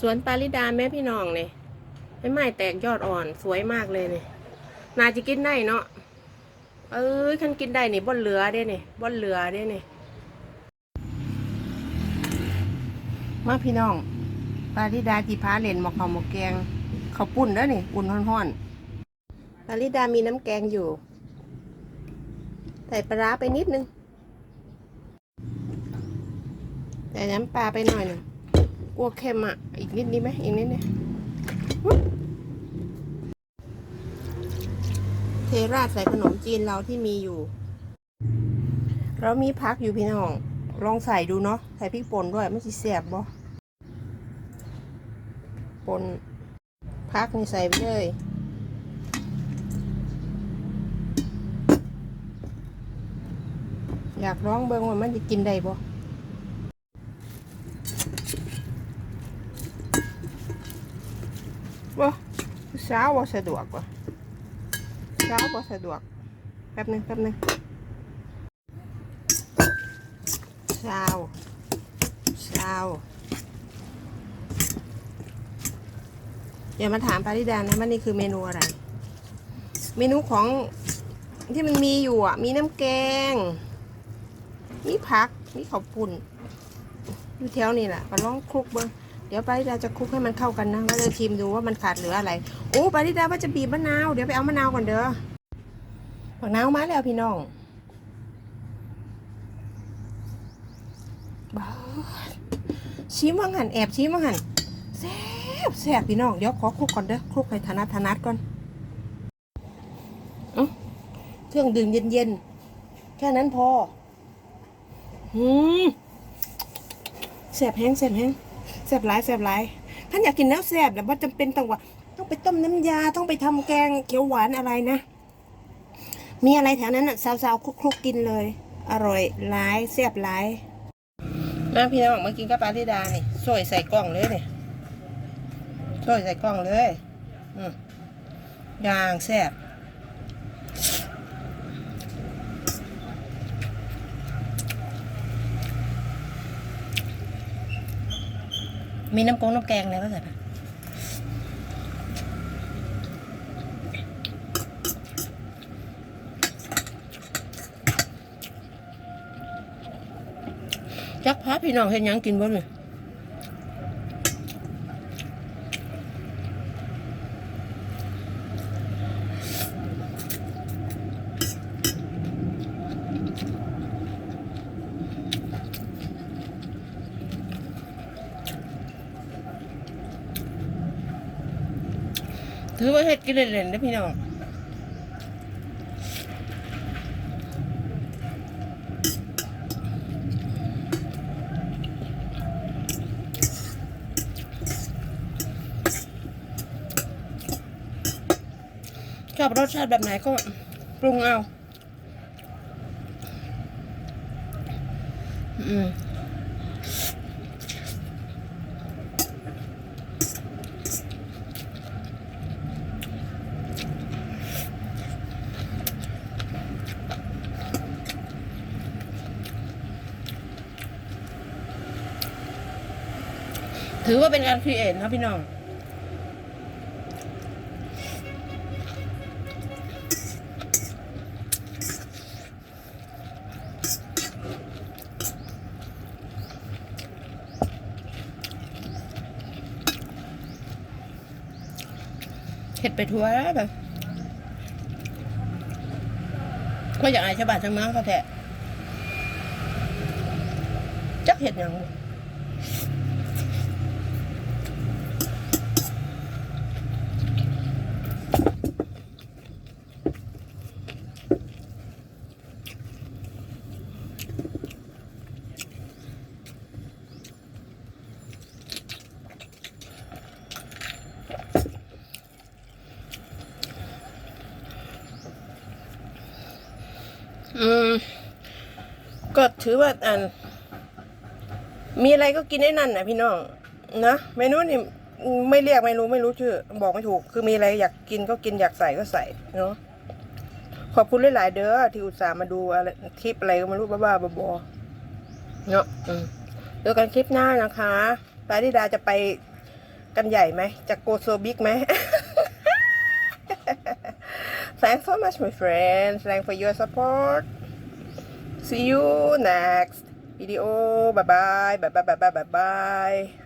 สวนปาริดาแม่พี่น้องเนี่ยไม่ไม้แตกยอดอ่อนสวยมากเลยเนี่ยนาจะกินได้เนาะเอ้ยคันกินได้นี่บ่นเหลือเด้เนี่ยบ่นเหลือเด้เนี่ยมาพี่น้องปาริดาจีพาเล่นหมอกข้าวหมกแกงข้าวปุ้นเด้อนี่อุ่นห้อนๆปาริดามีน้ำแกงอยู่ใส่ปลาร้าไปนิดนึงใส่น้ำปลาไปหน่อยหนึ่ง กลัวเค็มอะ อีกนิดดีไหมอีกนิดนี่เทราดใส่ขนมจีนเราที่มีอยู่ เรามีพักอยู่พี่น้อง ลองใส่ดูเนาะ ใส่พริกป่นด้วยไม่สิแสบบ่ป่นพักนี่ใส่ไปเลยอยากร้องเบิ่งว่ามันจะกินได้บ่ บ่เช้าบ่าสะดวกว่ะเช้าบ่าสะดวก แป๊บนึงแป๊บนึงเช้าเช้าเดี๋ยวมาถามปาริดานะว่านี่คือเมนูอะไร เมนูของที่มันมีอยู่อะ มีน้ำแกง มีผัก มีข้าวปุ่น อยู่แถวนี่แหละก็ลองคลุกเบิ้ง เดี๋ยวปาริดาจะคลุกให้มันเข้ากันนะว่าจะชิมดูว่ามันขาดเหลืออะไร โอ้ปาริดาว่าจะบีบมะนาว เดี๋ยวไปเอามะนาวก่อนเด้อมะนาวมาแล้วพี่น้องบ้าชิมว่างหันแอบชิมว่างหันแซ่บแซ่บพี่น้อง เดี๋ยวขอคลุกก่อนเด้อ คลุกให้ถนัดถนัดก่อนเอ้าเครื่องดื่มเย็นๆ แค่นั้นพอ อืมแสบแห้งแสบแห้ง แสบหลายแสบหลายท่านอยากกินแล้วแสบแต่ว่าจำเป็นต้องว่าต้องไปต้มน้ำยาต้องไปทำแกงเขียวหวานอะไรนะ มีอะไรแถวนั้นอะสาวๆคลุกๆกินเลย อร่อยหลายแสบหลายมาพี่น้องมากินกับปลาธิดานี่สวยใส่กล่องเลยนี่สวยใส่กล่องเลย อืมย่างแสบ มีน้ำกงน้ำแกงอะไรก็เสร็จนะจักพาพี่น้องเห็นยังกินบ่เนี่ย ถือว่าเฮ็ดกินเล่นๆนะพี่น้องชอบรสชาติแบบไหนก็ปรุงเอา อืม ถือว่าเป็นการครีเอทครับพี่น้อง เห็ดไปทัวร์แล้วแบบก็อยากอายชาวบ้านชาวเมืองเขาแท้จักเห็ดหยัง อืม ก็ถือว่าอัน มีอะไรก็กินได้นั่นนะพี่น้องนะเมนูนี่ไม่เรียกไม่รู้ไม่รู้ชื่อ บอกไม่ถูก คือมีอะไรอยากกินก็กินอยากใส่ก็ใส่เนาะขอบคุณหลายๆเด้อที่อุตส่าห์มาดูอะไรคลิปอะไรก็ไม่รู้บ้าๆบอๆเนาะเจอกันคลิปหน้านะคะปาริดาจะไปกันใหญ่ไหมจะโกโซบิ๊กไหม Thanks so much my friends. Thanks for your support. See you next video. Bye bye. Bye bye Bye bye